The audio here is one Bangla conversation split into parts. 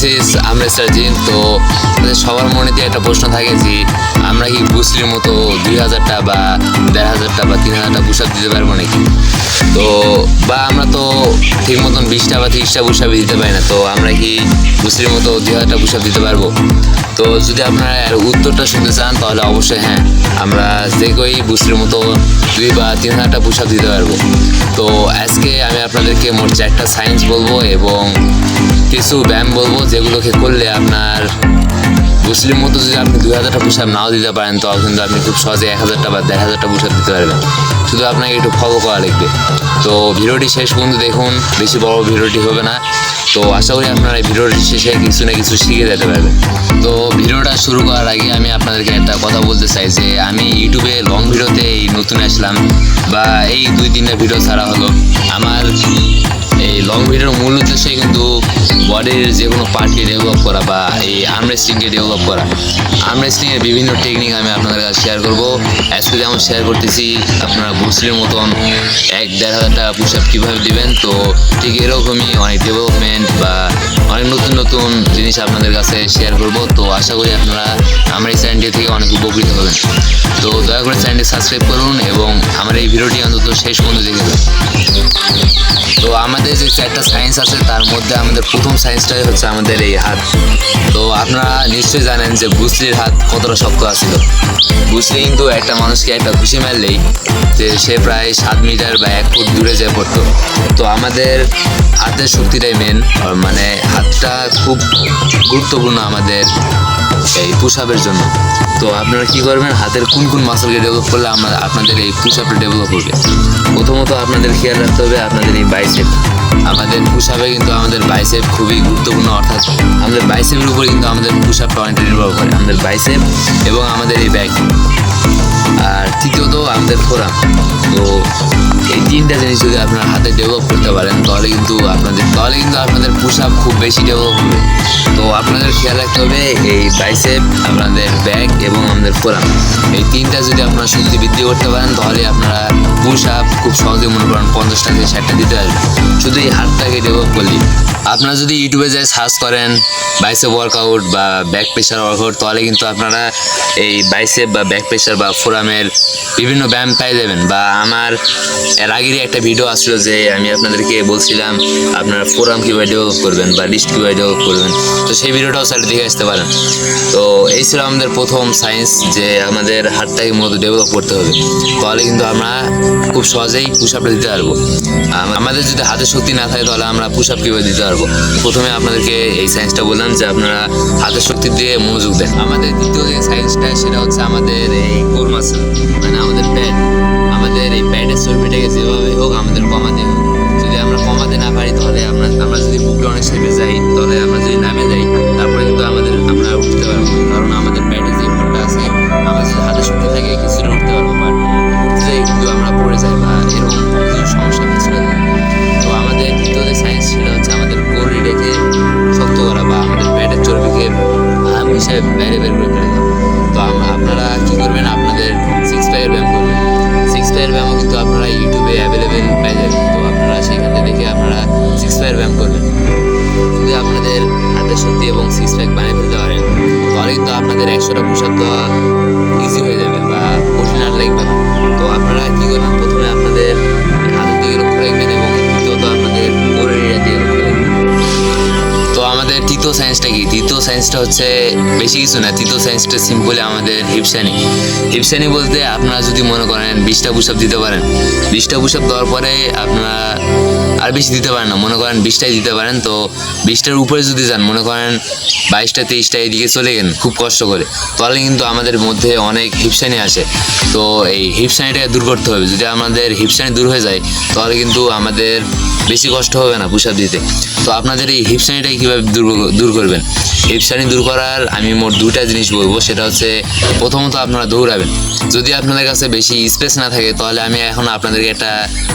দিস ইজ আমরেস্টার জিম তো আমাদের সবার মনেতে একটা প্রশ্ন থাকে যে, আমরা কি বুসলির মতো দুই হাজারটা বা দেড় হাজারটা বা তিন হাজারটা পুশ দিতে পারব নাকি? তো, বা আমরা তো ঠিক মতন বিশটা বা তিরিশটা পুশ দিতে পারি না, তো আমরা কি বুসলির মতো দুই হাজারটা পুশ দিতে পারব? তো যদি আপনারা উত্তরটা শুনতে চান, তাহলে অবশ্যই হ্যাঁ আমরা যে কই বুসলির মতো দুই বা তিন হাজারটা পুশ দিতে পারব। তো আজকে আমি আপনাদেরকে মোট চারটা সায়েন্স বলব এবং কিছু ব্যায়াম বলব যেগুলোকে করলে আপনার মুসলিম মতো যদি আপনি দুই হাজারটা পুষাপ নাও দিতে পারেন তো কিন্তু আপনি খুব সহজে এক হাজারটা বা দেড় হাজারটা পুষাপ দিতে পারবেন। শুধু আপনাকে একটু ফলো করা লাগবে। তো ভিডিওটি শেষ পর্যন্ত দেখুন, বেশি বড় ভিডিওটি হবে না। তো আশা করি আপনারা এই ভিডিওটি শেষে কিছু না কিছু শিখে যেতে পারবেন। তো ভিডিওটা শুরু করার আগে আমি আপনাদেরকে একটা কথা বলতে চাই যে আমি ইউটিউবে লং ভিডিওতে এই নতুন আসলাম বা এই দুই তিনটা ভিডিও ছাড়া হলো। আমার এই লং ভিডিওর মূল উদ্দেশ্যই কিন্তু বডির যে কোনো পার্টকে ডেভেলপ করা বা এই আর্ম রেসলিংকে ডেভেলপ করা আর্ম রেসলিংয়ের বিভিন্ন টেকনিক আমি আপনাদের কাছে শেয়ার করব। আজকে যেমন শেয়ার করতেছি, আপনারা বুসলির মতন এক দেড় হাজার টাকা পুশ আপ কীভাবে দিবেন? তো ঠিক এরকমই অনেক ডেভেলপমেন্ট বা অনেক নতুন নতুন জিনিস আপনাদের কাছে শেয়ার করব। তো আশা করি আপনারা আমার এই চ্যানেলটি থেকে অনেক উপকৃত হবেন। তো দয়া করে চ্যানেলটি সাবস্ক্রাইব করুন এবং আমার এই ভিডিওটি অন্তত শেষ পর্যন্ত দেখে তো আমাদের যে চারটা সায়েন্স আছে, তার মধ্যে আমাদের প্রথম সায়েন্সটাই হচ্ছে আমাদের এই হাত। তো আপনারা নিশ্চয়ই জানেন যে বুসলির হাত কতটা শক্ত আছিল। বুসলি কিন্তু একটা মানুষকে একটা ঘুষি মারলেই যে সে প্রায় সাত মিটার বা এক ফুট দূরে যেয়ে পড়তো। তো আমাদের হাতের শক্তিটাই মেন মানে হাতটা খুব গুরুত্বপূর্ণ আমাদের এই পুশ আপের জন্য। তো আপনারা কি করবেন, হাতের কোন কোন মাসলকে ডেভেলপ করলে আমরা আপনাদের এই পুশ ডেভেলপ করবে প্রথমত আপনাদের খেয়াল রাখতে হবে আপনাদের এই বাইসেপ আমাদের পুষাপে কিন্তু আমাদের বাইসেপ খুবই গুরুত্বপূর্ণ, অর্থাৎ আমাদের বাইসেপের উপরে কিন্তু আমাদের পুশ পয়েন্ট অনেকটা নির্ভর করে, আমাদের বাইসেপ এবং আমাদের এই ব্যাগ আর তৃতীয়ত আমাদের ফোরাম তো এই তিনটা জিনিস যদি আপনার হাতে ডেভেলপ করতে পারেন, তাহলে কিন্তু আপনাদের তাহলে কিন্তু আপনাদের পুশ আপ খুব বেশি ডেভেলপ হবে। তো আপনাদের খেয়াল রাখতে হবে, এই বাইসেপ আপনাদের ব্যাক এবং আমাদের ফোরাম এই তিনটা যদি আপনারা শক্তি বৃদ্ধি করতে পারেন, তাহলে আপনারা পুশ আপ খুব সহজে মনে করেন পঞ্চাশটা থেকে ষাটটা দিতে পারবেন শুধু এই হাতটাকে ডেভেলপ করলে আপনারা যদি ইউটিউবে যায় সার্চ করেন বাইসেপ ওয়ার্কআউট বা ব্যাক প্রেশার ওয়ার্কআউট তাহলে কিন্তু আপনারা এই বাইসেপ বা ব্যাক প্রেশার বা ফোরামের বিভিন্ন ব্যায়াম পাই যাবেন বা আমার এর আগেরই একটা ভিডিও আসলো যে আমি আপনাদেরকে বলছিলাম, আপনারা ফোরাম কীভাবে ডেভেলপ করবেন বা লিস্ট কীভাবে ডেভেলপ করবেন। তো সেই ভিডিওটাও স্যার দেখে আসতে পারেন। তো এই ছিল আমাদের প্রথম সায়েন্স যে আমাদের হাতটাকে মূলত ডেভেলপ করতে হবে। তাহলে কিন্তু আমরা খুব সহজেই পুশ আপটা দিতে পারব। আমাদের যদি হাতে শক্তি না থাকে তাহলে আমরা পুশ আপ কীভাবে দিতে পারব? প্রথমে আপনাদেরকে এই সায়েন্সটা বললাম যে আপনারা হাতের শক্তি দিয়ে মনোযোগ দেন। আমাদের দ্বিতীয় যে সায়েন্সটা সেটা হচ্ছে আমাদের এই কোর মানে আমাদের প্যাড আমাদের এই প্যাডের চর্বিটাকে যেভাবে হোক, আমাদের কমাতে হবে যদি আমরা কমাতে না পারি, তাহলে আমরা আমরা যদি বুকটা অনেক সেপে যাই, তাহলে আমরা ইউটিউবে অ্যাভেলেবেল পাই যাবেন তো আপনারা সেখান থেকে আপনারা সিক্স প্যাকের ব্যায়াম করবেন। যদি আপনাদের হাতের শক্তি এবং সিক্স প্যাক বানিয়ে ফেলতে পারেন, তাহলে কিন্তু আপনাদের একশোটা পোশাক দেওয়া ইজি হয়ে যাবে। সায়েন্সটা হচ্ছে বেশি কিছু না, তৃতীয় সায়েন্সটা সিম্পলি আমাদের হিপসানি হিপসানি বলতে আপনারা যদি মনে করেন বিশটা পুষাপ দিতে পারেন, বিশটা পুষাপ দেওয়ার পরে আপনারা আর বেশি দিতে পারেন না, মনে করেন বিশটাই দিতে পারেন, তো বিশটার উপরে যদি যান, মনে করেন বাইশটা, তেইশটা এদিকে চলে গেলেন, খুব কষ্ট করে, তাহলে কিন্তু আমাদের মধ্যে অনেক হিপসানি আসে। তো এই হিপসানিটাকে দূর করতে হবে, যদি আমাদের হিপসানি দূর হয়ে যায়, তাহলে কিন্তু আমাদের বেশি কষ্ট হবে না পুষাপ দিতে। তো আপনাদের এই হিপসানিটাকে কীভাবে দূর দূর করবেন? হিপসানি দূর করার আমি মোট দুটা জিনিস বলব, সেটা হচ্ছে প্রথমত আপনারা দৌড়াবেন। যদি আপনাদের কাছে বেশি স্পেস না থাকে, তাহলে আমি এখন আপনাদেরকে একটা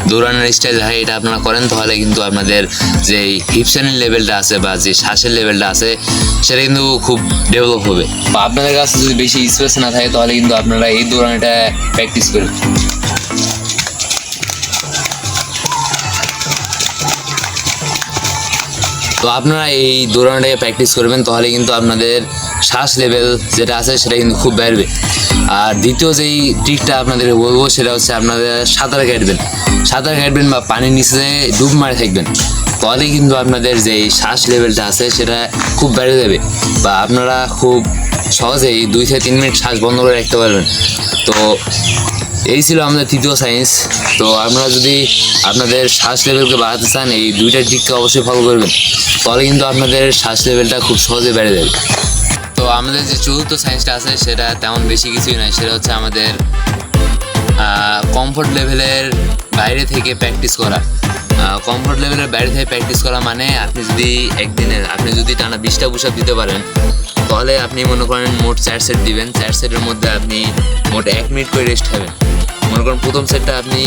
দৌড়ানোর স্টাইল দেখাই, এটা আপনারা করেন, তাহলে কিন্তু আপনাদের যে হিপসানির লেভেলটা আছে বা যে শ্বাসের লেভেলটা আছে, সেটা কিন্তু খুব ডেভেলপ হবে। বা আপনাদের কাছে যদি বেশি স্পেস না থাকে, তাহলে কিন্তু আপনারা এই দৌড়ানোটা প্র্যাকটিস করবেন। তো আপনারা এই দৌড়ানোটাকে প্র্যাকটিস করবেন, তাহলে কিন্তু আপনাদের শ্বাস লেভেল যেটা আছে সেটা কিন্তু খুব বাড়বে। আর দ্বিতীয় যেই ট্রিকটা আপনাদের বলব সেটা হচ্ছে আপনাদের সাঁতার কাটবেন। সাঁতার কাটবেন বা পানির নিচে ডুব মারে থাকবেন তাহলে কিন্তু আপনাদের যেই শ্বাস লেভেলটা আছে সেটা খুব বেড়ে যাবে বা আপনারা খুব সহজেই দুই থেকে তিন মিনিট শ্বাস বন্ধ করে রাখতে পারবেন। তো এই ছিল আমাদের তৃতীয় সায়েন্স তো আপনারা যদি আপনাদের শ্বাস লেভেলকে বাড়াতে চান, এই দুইটার দিককে অবশ্যই ফলো করবেন। তাহলে কিন্তু আপনাদের শ্বাস লেভেলটা খুব সহজে বেড়ে যাবে। তো আমাদের যে চতুর্থ সায়েন্সটা আছে, সেটা তেমন বেশি কিছুই নয়। সেটা হচ্ছে আমাদের কমফোর্ট লেভেলের বাইরে থেকে প্র্যাকটিস করা। কমফোর্ট লেভেলের বাইরে থেকে প্র্যাকটিস করা মানে আপনি যদি একদিনে আপনি যদি টানা বিশটা পুশ দিতে পারেন, তাহলে আপনি মনে করেন মোট চার সেট দিবেন। চার সেটের মধ্যে আপনি মোট এক মিনিট করে রেস্ট হবেন মনে করেন প্রথম সেটটা আপনি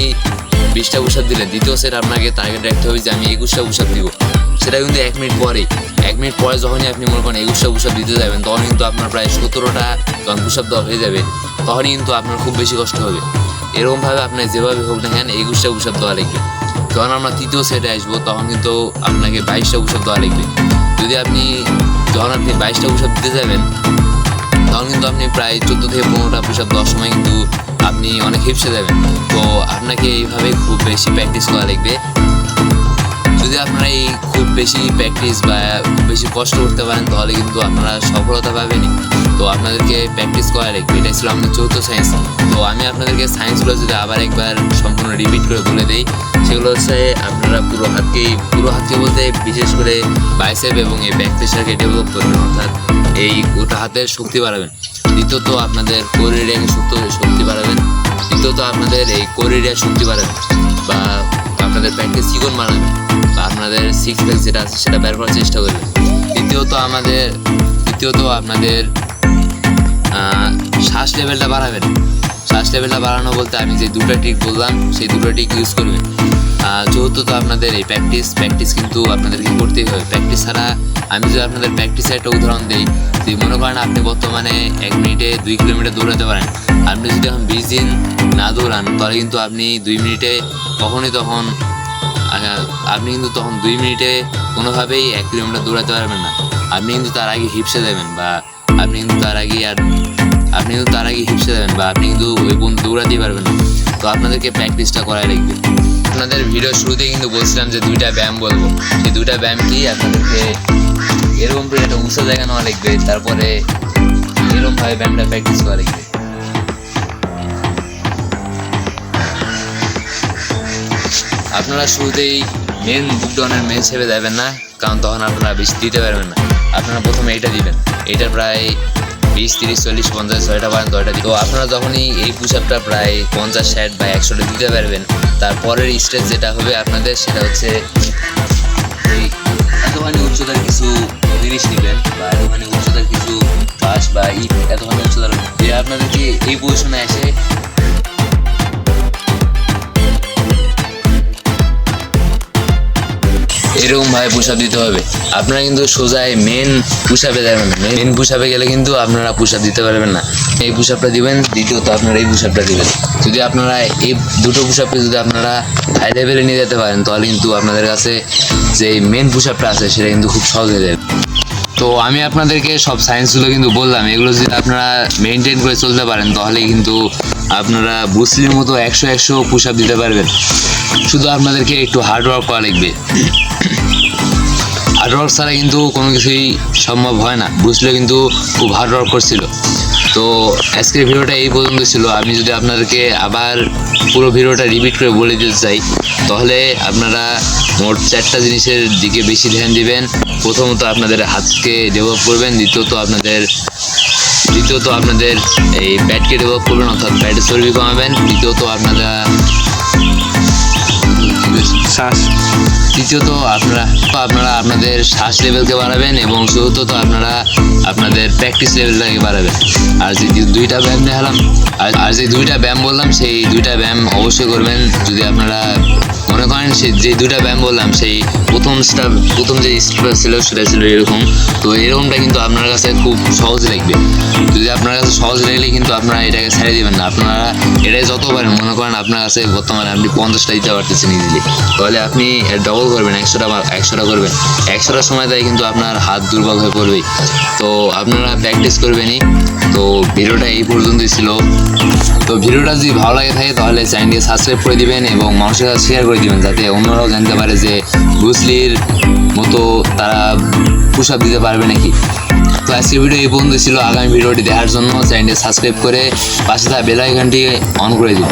বিশটা পুশ দিলেন, দ্বিতীয় সেট আপনাকে টার্গেট রাখতে হবে যে আমি একুশটা পুশ দিব। সেটা কিন্তু এক মিনিট পরে এক মিনিট পরে যখনই আপনি মনে করেন একুশটা পুশ দিতে যাবেন, তখন কিন্তু আপনার প্রায় সতেরোটা যখন পুশ দেওয়া হয়ে যাবে, তখনই কিন্তু আপনার খুব বেশি কষ্ট হবে। এরকমভাবে আপনার যেভাবে হোক না কেন একুশটা পুশ দেওয়া লাগবে। যখন আমরা তৃতীয় সেটে আসব, তখন কিন্তু আপনাকে বাইশটা পুশ দেওয়া লাগবে। যদি আপনি যখন আপনি বাইশটা পুশ দিতে যাবেন, তখন কিন্তু আপনি প্রায় চোদ্দ থেকে পনেরোটা পুশ দেওয়ার সময় কিন্তু আপনি অনেক হিপসে যাবেন। তো আপনাকে এইভাবে খুব বেশি প্র্যাকটিস করা লাগবে। যদি আপনারা এই খুব বেশি প্র্যাকটিস বা খুব বেশি কষ্ট করতে পারেন, তাহলে কিন্তু আপনারা সফলতা পাবেনই। তো আপনাদেরকে প্র্যাকটিস করা লাগবে। এটা ছিল আমাদের চৌথ সায়েন্স তো আমি আপনাদেরকে সায়েন্সগুলো যদি আবার একবার সম্পূর্ণ রিপিট করে বলে দিই সেগুলো হচ্ছে আপনারা পুরো হাতকেই পুরো হাতকে বলতে বিশেষ করে বাইসেপ এবং এই ব্যাক প্রেশারকে ডেভেলপ করবেন, অর্থাৎ এই গোটা হাতের শক্তি বাড়াবেন। দ্বিতীয়ত আপনাদের কোরিডিয়ান শক্তি শক্তি বাড়াবেন। দ্বিতীয়ত আপনাদের এই কোরিডিয়া শক্তি বাড়াবেন বা আপনাদের প্যান্টকে চিকন বানাবেন বা আপনাদের সিক্স প্যাক যেটা আছে সেটা বের করার চেষ্টা করবেন। দ্বিতীয়ত আমাদের, দ্বিতীয়ত আপনাদের শ্বাস লেভেলটা বাড়াবেন। শ্বাস লেভেলটা বাড়ানো বলতে আমি যে দুটো ট্রিক বললাম সেই দুটো ট্রিক ইউজ করবেন আহ, তো আপনাদের এই প্র্যাকটিস প্র্যাকটিস কিন্তু আপনাদেরকে করতেই হবে। প্র্যাকটিস ছাড়া আমি যদি আপনাদের প্র্যাকটিসের একটা উদাহরণ দিই যে মনে করেন আপনি বর্তমানে এক মিনিটে দুই কিলোমিটার দৌড়াতে পারেন। আপনি যদি এখন বিশ দিন না দৌড়ান তাহলে কিন্তু আপনি দুই মিনিটে কখনই তখন আপনি কিন্তু তখন দুই মিনিটে কোনোভাবেই এক কিলোমিটার দৌড়াতে পারবেন না। আপনি কিন্তু তার আগে হিপসে দেবেন বা আপনি কিন্তু তার আগে আর আপনি কিন্তু তার আগে হিপসে দেবেন বা আপনি কিন্তু ওই পর্যন্ত দৌড়াতেই পারবেন না। তো আপনাদেরকে প্র্যাকটিসটা করাই লাগবে। আপনাদের ভিডিও শুরুতে কিন্তু বলছিলাম যে দুইটা ব্যায়াম বলব। সেই দুইটা ব্যায়াম কি আপনাদেরকে এরকম করে একটা উঁচু জায়গা নেওয়া লাগবে, তারপরে এরকমভাবে ব্যায়ামটা প্র্যাকটিস করা লাগবে। আপনারা শুরুতেই মেন বুকডাউনের মেন হিসেবে দেবেন না, কারণ তখন আপনারা বেশি দিতে পারবেন না। আপনারা প্রথমে এইটা দিবেন। এইটা প্রায় বিশ, তিরিশ, চল্লিশ, পঞ্চাশ, ছয়টা পারেন দশটা তো আপনারা যখনই এই পুশ আপটা প্রায় পঞ্চাশ, ষাট বা একশোটা দিতে পারবেন তারপরের স্টেজ যেটা হবে আপনাদের, সেটা হচ্ছে এই এতখানি উচ্চতার কিছু জিনিস নেবেন বা এতখানি উচ্চতার কিছু বাস বা ইট, এতখানি উচ্চতার আপনাদেরকে এই পজিশনে এসে এরকম ভাবে পুশ দিতে হবে। আপনারা কিন্তু সোজায় মেন আপে যাবেন মেন আপে গেলে কিন্তু আপনারা পুশ দিতে পারবেন না। এই আপটা দিবেন, দ্বিতীয়ত আপনারা এই আপটা দিবেন। যদি আপনারা এই দুটো আপে যদি আপনারা হাই লেভেলে নিয়ে যেতে পারেন, তাহলে কিন্তু আপনাদের কাছে যে মেন আপটা আছে, সেটা কিন্তু খুব সহজ হয়ে যাবে। তো আমি আপনাদেরকে সব সায়েন্সগুলো কিন্তু বললাম। এগুলো যদি আপনারা মেনটেন করে চলতে পারেন তাহলে কিন্তু আপনারা বুসলির মতো একশো একশো পুশ আপ দিতে পারবেন। শুধু আপনাদেরকে একটু হার্ড ওয়ার্ক করা লাগবে। হার্ড ওয়ার্ক ছাড়া কিন্তু কোনো কিছুই সম্ভব হয় না। বুঝলে কিন্তু খুব হার্ড ওয়ার্ক করছিল। তো আজকের ভিডিওটা এই পর্যন্ত ছিল। আমি যদি আপনাদেরকে আবার পুরো ভিডিওটা রিপিট করে বলে দিতে চাই, তাহলে আপনারা মোট চারটা জিনিসের দিকে বেশি ধ্যান দিবেন। প্রথমত আপনাদের হাতকে ডেভেলপ করবেন, দ্বিতীয়ত আপনাদের দ্বিতীয়ত আপনাদের এই প্যাটকে ডেভেলপ করবেন অর্থাৎ প্যাটের চর্বি কমাবেন। দ্বিতীয়ত আপনারা শ্বাস। তৃতীয়ত আপনারা আপনারা আপনাদের শ্বাস লেভেলকে বাড়াবেন এবং চতুর্থত আপনারা আপনাদের প্র্যাকটিস লেভেলটাকে বাড়াবেন। আর যে দুইটা ব্যায়াম দেখালাম আর আর যে দুইটা ব্যায়াম বললাম সেই দুইটা ব্যায়াম অবশ্যই করবেন। যদি আপনারা মনে করেন সে যে দুটা ব্যায়াম বললাম, সেই প্রথম স্টাপ প্রথম যে স্টেপ ছিল, সেটা ছিল এরকম। তো এরকমটা কিন্তু আপনার কাছে খুব সহজ লাগবে। যদি আপনার কাছে সহজ লাগলে কিন্তু আপনারা এটাকে ছেড়ে দিবেন না। আপনারা এটাই যত পারেন মনে করেন আপনার কাছে বর্তমানে আপনি পঞ্চাশটা দিতে পারতেছেন ইজিলি তাহলে আপনি ডবল করবেন, একশোটা একশোটা করবেন। একশোটার সময় তাই কিন্তু আপনার হাত দুর্বল হয়ে পড়বেই তো আপনারা প্র্যাকটিস করবেনই। তো ভিডিওটা এই পর্যন্তই ছিল। তো ভিডিওটা যদি ভালো লাগে থাকে, তাহলে চ্যানেলটি সাবস্ক্রাইব করে দিবেন এবং মানুষের কাছে শেয়ার করে দিবেন যাতে অন্যরাও জানতে পারে যে ব্রুসলির মতো তারা পোশাক দিতে পারবে নাকি। তো আজকের ভিডিও এই পর্যন্ত ছিল। আগামী ভিডিওটি দেখার জন্য চ্যানেলটি সাবস্ক্রাইব করে পাশে থাকা বেল আইকনটি অন করে দিন।